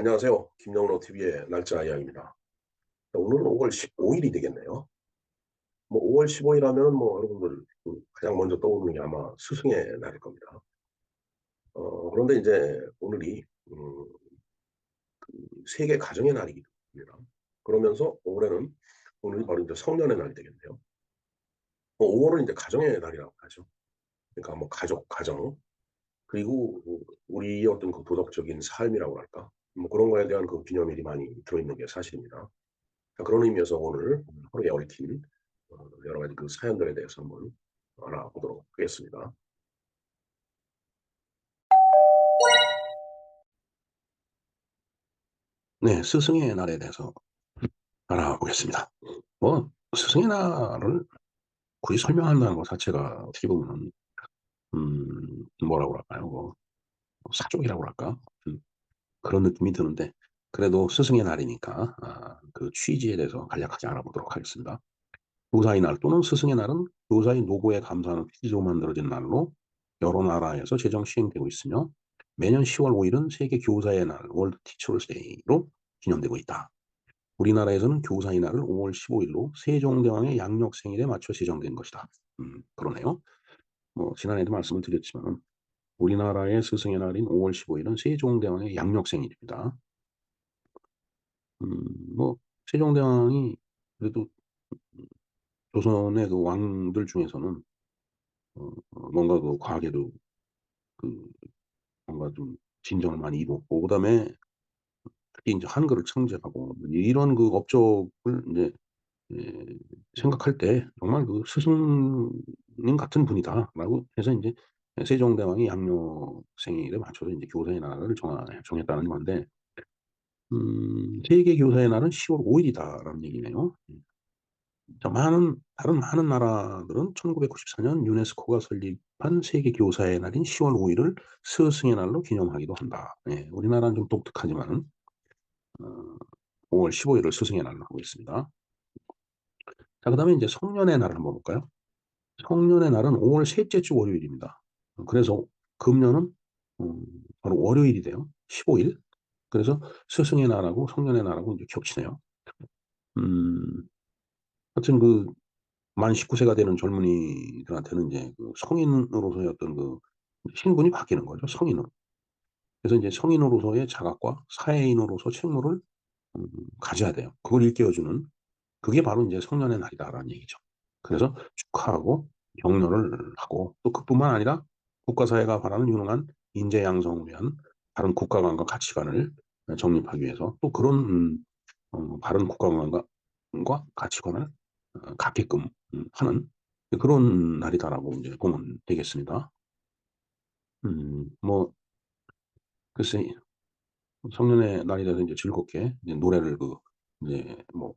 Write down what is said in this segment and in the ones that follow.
안녕하세요. 김영로 TV의 날짜 이야기입니다. 오늘은 5월 15일이 되겠네요. 뭐 5월 15일 하면 뭐 여러분들 그 가장 먼저 떠오르는 게 아마 스승의 날일 겁니다. 어, 그런데 이제 오늘이 음, 그 세계 가정의 날이기도 합니다. 그러면서 올해는 오늘이 바로 이제 성년의 날이 되겠네요. 뭐 5월은 이제 가정의 날이라고 하죠. 그러니까 뭐 가족, 가정 그리고 우리의 어떤 그 도덕적인 삶이라고 할까 뭐 그런 거에 대한 그 기념일이 많이 들어있는 게 사실입니다. 그런 의미에서 오늘 하루에 얽힌 어, 여러 가지 그 사연들에 대해서 한번 알아보도록 하겠습니다. 네, 스승의 날에 대해서 알아보겠습니다. 뭐 스승의 날을 굳이 설명한다는 것 자체가 어떻게 보면 음, 뭐라고 할까요? 뭐 사족이라고 할까? 음, 그런 느낌이 드는데 그래도 스승의 날이니까 아, 그 취지에 대해서 간략하게 알아보도록 하겠습니다. 교사의 날 또는 스승의 날은 교사의 노고에 감사하는 취지로 만들어진 날로 여러 나라에서 제정 시행되고 있으며 매년 10월 5일은 세계 교사의 날 월드 티처스 데이로 기념되고 있다. 우리나라에서는 교사의 날을 5월 15일로 세종대왕의 양력 생일에 맞춰 제정된 것이다. 음, 그러네요. 뭐 지난해도 말씀을 드렸지만 우리나라의 스승의 날인 5월 15일은 세종대왕의 양력 생일입니다. 음, 뭐 세종대왕이 그래도 조선의 그 왕들 중에서는 어, 어, 뭔가 그 과학에도 그 뭔가 좀 진전을 많이 이뤘고 그다음에 특히 이제 한글을 창제하고 이런 그 업적을 이제 예, 생각할 때 정말 그 스승님 같은 분이다라고 해서 이제 세종대왕이 양력 생일에 맞춰서 이제 교사의 날을 정했다는 건데 음, 세계 교사의 날은 10월 5일이다라는 얘기네요. 자, 많은 다른 많은 나라들은 1994년 유네스코가 설립한 세계 교사의 날인 10월 5일을 스승의 날로 기념하기도 한다. 예, 우리나라는 좀 독특하지만 어, 5월 15일을 스승의 날로 하고 있습니다. 자, 그 다음에 이제 성년의 날을 한번 볼까요? 성년의 날은 5월 셋째 주 월요일입니다. 그래서 금년은 음, 바로 월요일이 돼요. 15일. 그래서 스승의 날하고 성년의 날하고 이제 겹치네요. 음, 하여튼 그, 만 19세가 되는 젊은이들한테는 이제 그 성인으로서의 어떤 그 신분이 바뀌는 거죠. 성인으로. 그래서 이제 성인으로서의 자각과 사회인으로서 책무를 음, 가져야 돼요. 그걸 일깨워주는 그게 바로 이제 성년의 날이다라는 얘기죠. 그래서 축하하고 격려를 하고 또 그뿐만 아니라 국가사회가 바라는 유능한 인재 양성을 위한 다른 국가관과 가치관을 정립하기 위해서 또 그런 음, 어, 바른 국가관과 가치관을 어, 갖게끔 음, 하는 그런 날이다라고 이제 보면 되겠습니다. 음, 뭐 글쎄 성년의 날이라서 이제 즐겁게 이제 노래를 그 이제 뭐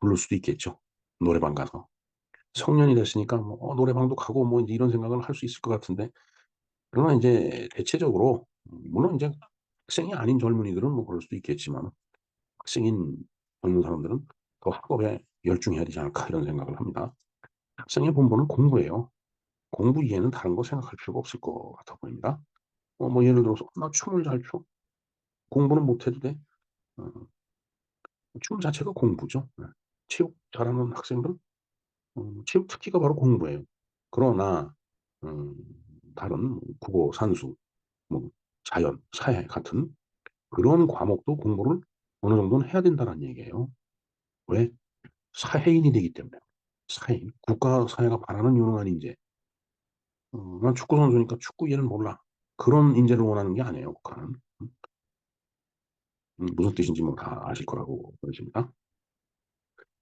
부를 수도 있겠죠. 노래방 가서 성년이 됐으니까 뭐 어, 노래방도 가고 뭐 이런 생각을 할 수 있을 것 같은데 그러나 이제 대체적으로 물론 이제 학생이 아닌 젊은이들은 뭐 그럴 수도 있겠지만 학생인 젊은 사람들은 더 학업에 열중해야 되지 않을까 이런 생각을 합니다. 학생의 본분은 공부예요. 공부 이외에는 다른 거 생각할 필요가 없을 것 같아 보입니다. 어, 뭐 예를 들어서 나 춤을 잘 춰. 공부는 못해도 돼. 어, 춤 자체가 공부죠. 네. 체육 잘하는 학생들은 어, 체육 특기가 바로 공부예요. 그러나 음, 다른 국어, 산수, 뭐 자연, 사회 같은 그런 과목도 공부를 어느 정도는 해야 된다는 얘기예요. 왜? 사회인이 되기 때문에. 사회인. 국가 사회가 바라는 유능한 인재. 어, 난 축구 선수니까 축구 얘는 몰라. 그런 인재를 원하는 게 아니에요, 국가는. 음, 음 무슨 뜻인지 뭐 다 아실 거라고 보여집니다.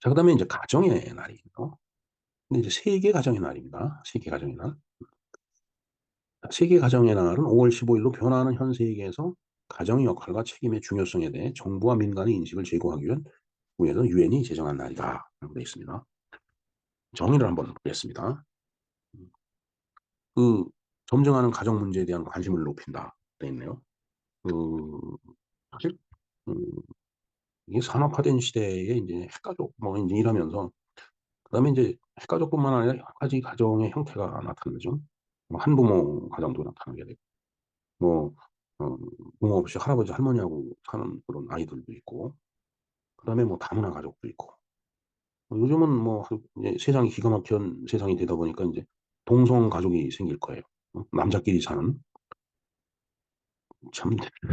자, 그 다음에 이제 가정의 날이에요. 근데 이제 세계 가정의 날입니다. 세계 가정의 날. 세계 가정의 날은 5월 15일로 변화하는 현 세계에서 가정의 역할과 책임의 중요성에 대해 정부와 민간의 인식을 제고하기 위한 위해서 유엔이 제정한 날이다. 라고 되어 있습니다. 정의를 한번 보겠습니다. 그 점증하는 가정 문제에 대한 관심을 높인다. 되어 있네요. 그 사실 음, 이게 산업화된 시대에 이제 핵가족 뭐 이제 일하면서 그다음에 이제 핵가족뿐만 아니라 여러 가지 가정의 형태가 나타나죠. 뭐 한부모 가정도 나타나게 되고 뭐 어 부모 없이 할아버지 할머니하고 사는 그런 아이들도 있고 그 다음에 뭐 다문화 가족도 있고. 어 요즘은 뭐 이제 세상이 기가 막힌 세상이 되다 보니까 인제 동성 가족이 생길 거예요. 어 남자끼리 사는. 참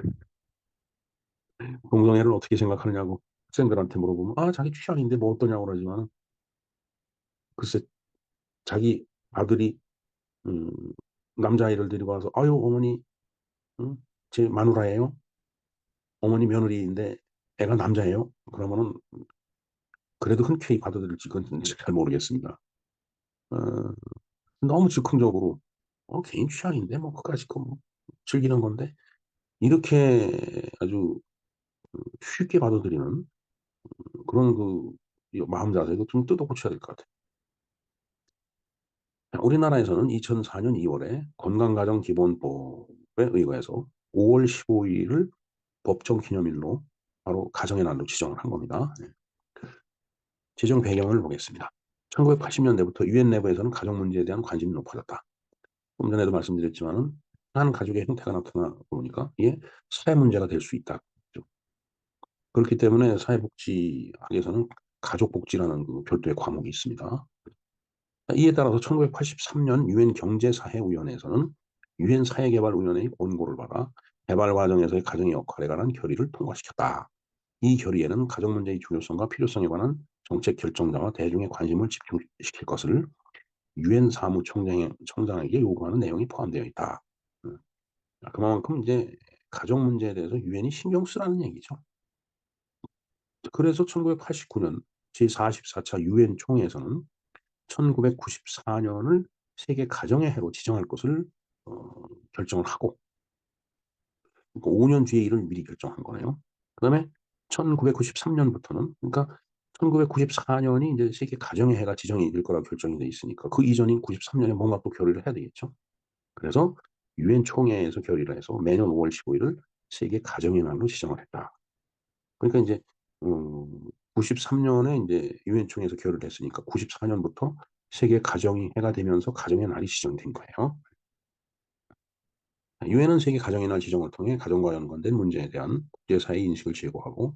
동성애를 어떻게 생각하느냐고 학생들한테 물어보면 "아 자기 취향인데 뭐 어떠냐."고 그러지만은 글쎄 자기 아들이 음 남자아이를 데리고 와서 "아유 어머니 음제 마누라예요." "어머니 며느리인데 애가 남자예요." 그러면은 그래도 흔쾌히 받아들일지 그건 인제 잘 모르겠습니다. 어 너무 즉흥적으로 "어 개인 취향인데 뭐 그까짓 거뭐 즐기는 건데." 이렇게 아주 그 쉽게 받아들이는 음 그런 그이 마음 자세도 좀 뜯어 고쳐야 될 것 같아요. 자 우리나라에서는 2004년 2 월에 건강가정기본법에 의거해서 5월 15 일을 법정 기념일로 바로 가정의 날로 지정을 한 겁니다. 네. 지정 배경을 보겠습니다. 1980 년대부터 유엔 내부에서는 가족 문제에 대한 관심이 높아졌다. 좀 전에도 말씀드렸지만은 한 가족의 형태가 나타나 보니까 이게 사회 문제가 될 수 있다. 죠 그렇기 때문에 사회복지학에서는 가족복지라는 그 별도의 과목이 있습니다. 이에 따라서 1983년 유엔 경제사회위원회에서는 유엔 사회개발위원회의 권고를 받아 개발 과정에서의 가정의 역할에 관한 결의를 통과시켰다. 이 결의에는 가족 문제의 중요성과 필요성에 관한 정책 결정자와 대중의 관심을 집중시킬 것을 유엔 사무총장에 총장에게 요구하는 내용이 포함되어 있다. 음. 그만큼 이제 가족 문제에 대해서 유엔이 신경 쓰라는 얘기죠. 그래서 1989년 제44차 유엔 총회에서는 1994 년을 세계 가정의 해로 지정할 것을 어 결정을 하고 그러니까 5년 뒤의 일을 미리 결정한 거네요. 그 다음에 1993 년부터는 그러니까 1994 년이 인제 세계 가정의 해가 지정이 될 거라고 결정이 돼 있으니까 그 이전인 93 년에 뭔가 또 결의를 해야 되겠죠. 그래서 유엔 총회에서 결의를 해서 매년 5월 15 일을 세계 가정의 날로 지정을 했다. 그러니까 인제 음 93 년에 인제 유엔 총회에서 결의를 했으니까 94 년부터 세계 가정의 해가 되면서 가정의 날이 지정된 거예요. 유엔은 세계 가정의 날 지정을 통해 가정과 연관된 문제에 대한 국제사회의 인식을 제고하고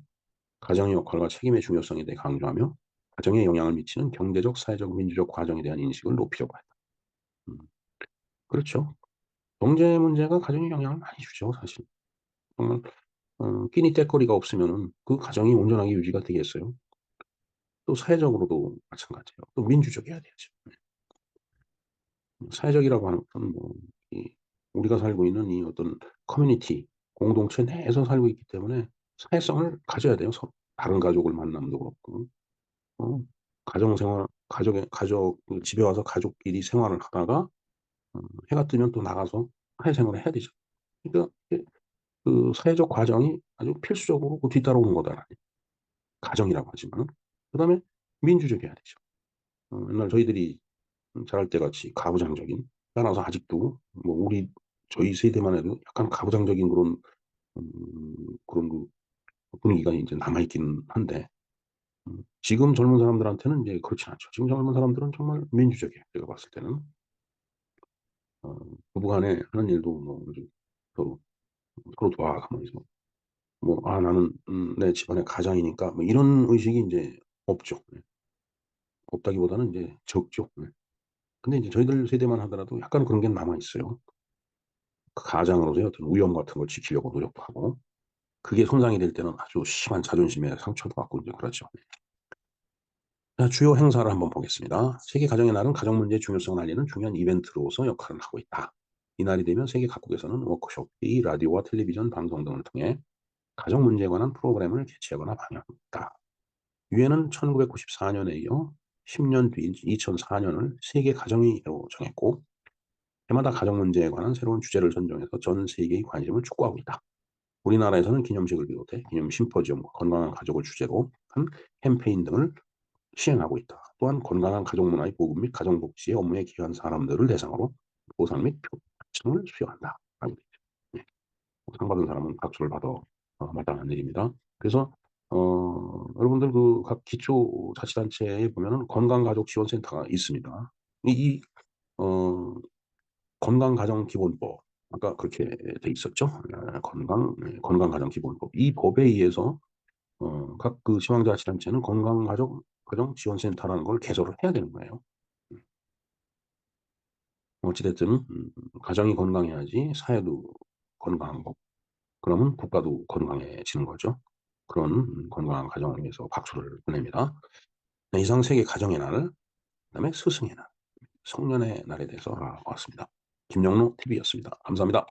가정의 역할과 책임의 중요성에 대해 강조하며 가정에 영향을 미치는 경제적, 사회적, 민주적 과정에 대한 인식을 높이려고 했다. 음 그렇죠. 경제 문제가 가정에 영향을 많이 주죠 사실. 정말 어 끼니 때거리가 없으면은 그 가정이 온전하게 유지가 되겠어요? 또 사회적으로도 마찬가지예요. 또 민주적이어야 되죠. 사회적이라고 하는 것은 뭐이 우리가 살고 있는 이 어떤 커뮤니티 공동체 내에서 살고 있기 때문에 사회성을 가져야 돼요 서로. 다른 가족을 만남도 그렇고. 어 가정 생활 가족의 가족 그 집에 와서 가족끼리 생활을 하다가 어 해가 뜨면 또 나가서 사회생활을 해야 되죠. 그러니까 그 사회적 과정이 아주 필수적으로 그 뒤따라오는 거다. 가정이라고 하지만은. 그다음에 민주적이어야 되죠. 어 옛날 저희들이 음 자랄 때 같이 가부장적인 따라서 아직도 뭐 우리 저희 세대만 해도 약간 가부장적인 그런 음 그런 그 분위기가 인제 남아 있기는 한데 음 지금 젊은 사람들한테는 인제 그렇진 않죠. 지금 젊은 사람들은 정말 민주적이에요 제가 봤을 때는. 어 부부 간에 하는 일도 뭐 이제 서로 서로 도와가면서 뭐 '아 나는 음 내 집안의 가장이니까' 뭐 이런 의식이 인제 없죠. 네. 없다기보다는 인제 적죠. 네. 근데 인제 저희들 세대만 하더라도 약간 그런 게 남아 있어요. 그 가장으로서의 어떤 위엄 같은 걸 지키려고 노력도 하고 그게 손상이 될 때는 아주 심한 자존심에 상처도 받고 인제 그러죠. 자 주요 행사를 한번 보겠습니다. 세계 가정의 날은 가정 문제의 중요성을 알리는 중요한 이벤트로서 역할을 하고 있다. 이날이 되면 세계 각국에서는 워크숍, 이 라디오와 텔레비전 방송 등을 통해 가정 문제에 관한 프로그램을 개최하거나 방영합니다. 유엔은 1994 년에 이어 10년 뒤인 2004 년을 세계 가정의 해로 정했고 해마다 가정 문제에 관한 새로운 주제를 선정해서 전 세계의 관심을 촉구하고 있다. 우리나라에서는 기념식을 비롯해 기념 심포지엄과 건강한 가족을 주제로 한 캠페인 등을 시행하고 있다. 또한 건강한 가족 문화의 보급 및 가정 복지의 업무에 기여한 사람들을 대상으로 보상 및 표창을 수여한다. 돼 있죠. 예. 상 받은 사람은 박수를 받아 어 마땅한 일입니다. 그래서 어 여러분들 그 각 기초 자치단체에 보면은 건강가족지원센터가 있습니다. 이 이 어 건강가정기본법 아까 그렇게 돼 있었죠. 어 건강 네 건강가정기본법. 이 법에 의해서 어 각 그 지방자치단체는 건강가족 가정지원센터라는 걸 개설을 해야 되는 거예요. 음. 어찌 됐든 음 가정이 건강해야지 사회도 건강한 거고 그러면 국가도 건강해지는 거죠. 그런 음 건강한 가정을 위해서 박수를 보냅니다. 네 이상 세계 가정의 날 그다음에 스승의 날, 성년의 날에 대해서 알아봤습니다. 김영로 TV였습니다. 감사합니다.